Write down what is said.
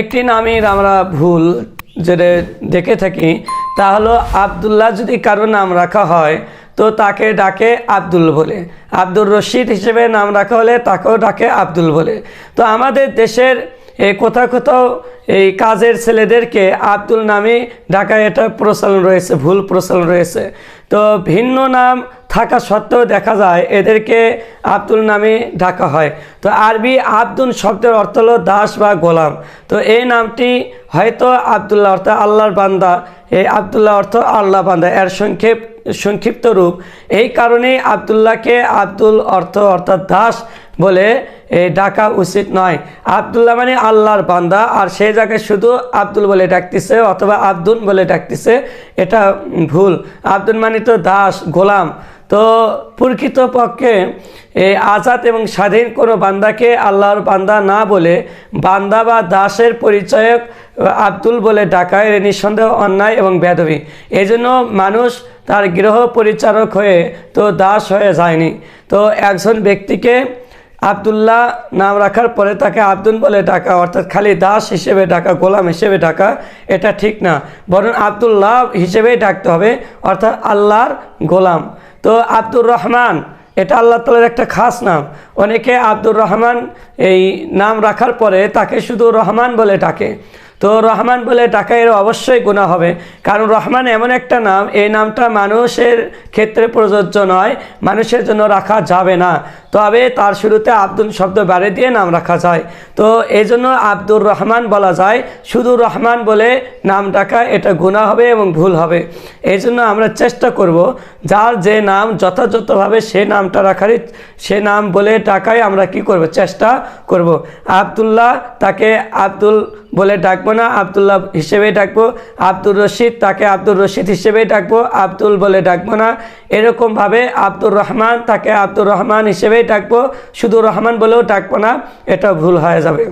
একটি নামের আমরা ভুল যেটা দেখে থাকি, তা হলো আবদুল্লাহ যদি কারও নাম রাখা হয়, তো তাকে ডাকে আব্দুল বলে। আব্দুর রশিদ হিসেবে নাম রাখা হলে তাকেও ডাকে আব্দুল বলে। তো আমাদের দেশের এই কোথাও কোথাও এই কাজের ছেলেদেরকে আব্দুল নামে ডাকা এটা প্রচলন রয়েছে, ভুল প্রচলন রয়েছে। তো ভিন্ন নাম থাকা সত্ত্বেও দেখা যায় এদেরকে আব্দুল নামে ডাকা হয়। তো আরবি আব্দুল শব্দের অর্থ হলো দাস বা গোলাম। তো এই নামটি হয়তো আবদুল্লাহ অর্থ আল্লাহর বান্দা। এই আবদুল্লাহ অর্থ আল্লাহ বান্দা। এর সংক্ষেপ, সংক্ষিপ্ত রূপ। এই কারণেই আবদুল্লাহকে আব্দুল অর্থ, অর্থাৎ দাস বলে ডাকা উচিত নয়। আবদুল্লাহ মানে আল্লাহর বান্দা, আর সেই জায়গায় শুধু আব্দুল বলে ডাকতেছে অথবা আব্দুল বলে ডাকতেছে, এটা ভুল। আব্দুল মানে তো দাস, গোলাম। তো প্রকৃতপক্ষে আজাদ এবং স্বাধীন কোনো বান্দাকে আল্লাহর বান্দা না বলে বান্দা বা দাসের পরিচয়ক আব্দুল বলে ডাকায় নিঃসন্দেহ অন্যায় এবং বেদবি। এজন্য জন্য মানুষ তার গৃহ পরিচারক হয়ে তো দাস হয়ে যায়নি। তো একজন ব্যক্তিকে আবদুল্লাহ নাম রাখার পরে তাকে আব্দুল বলে ডাকা, অর্থাৎ খালি দাস হিসেবে ডাকা, গোলাম হিসেবে ডাকা, এটা ঠিক না। বরং আবদুল্লাহ হিসেবেই ডাকতে হবে, অর্থাৎ আল্লাহর গোলাম। তো আব্দুর রহমান, এটা আল্লাহ তালার একটা খাস নাম। অনেকে আব্দুর রহমান এই নাম রাখার পরে তাকে শুধু রহমান বলে ডাকে। তো রহমান বলে ডাকা এর অবশ্যই গুণা হবে। কারণ রহমান এমন একটা নাম, এই নামটা মানুষের ক্ষেত্রে প্রযোজ্য নয়, মানুষের জন্য রাখা যাবে না। তবে তার শুরুতে আব্দুল শব্দ বাড়ে দিয়ে নাম রাখা যায়। তো এই জন্য আব্দুর রহমান বলা যায়, শুধু রহমান বলে নাম ডাকা এটা গুণা হবে এবং ভুল হবে। এই জন্য আমরা চেষ্টা করব, যার যে নাম যথাযথভাবে সে নামটা রাখারই সে নাম বলে ডাকাই আমরা কি করব, চেষ্টা করব। আবদুল্লাহ তাকে আব্দুল বলে ডাকবো না, আবদুল্লাহ হিসেবে ডাকবো, আব্দুর রশিদ তাকে আব্দুর রশিদ হিসেবেই ডাকবো, আব্দুল বলে ডাকবো না। এরকমভাবে আব্দুর রহমান তাকে আব্দুর রহমান হিসেবেই ডাকবো, শুধু রহমান বলেও ডাকবো না, এটা ভুল হয়ে যাবে।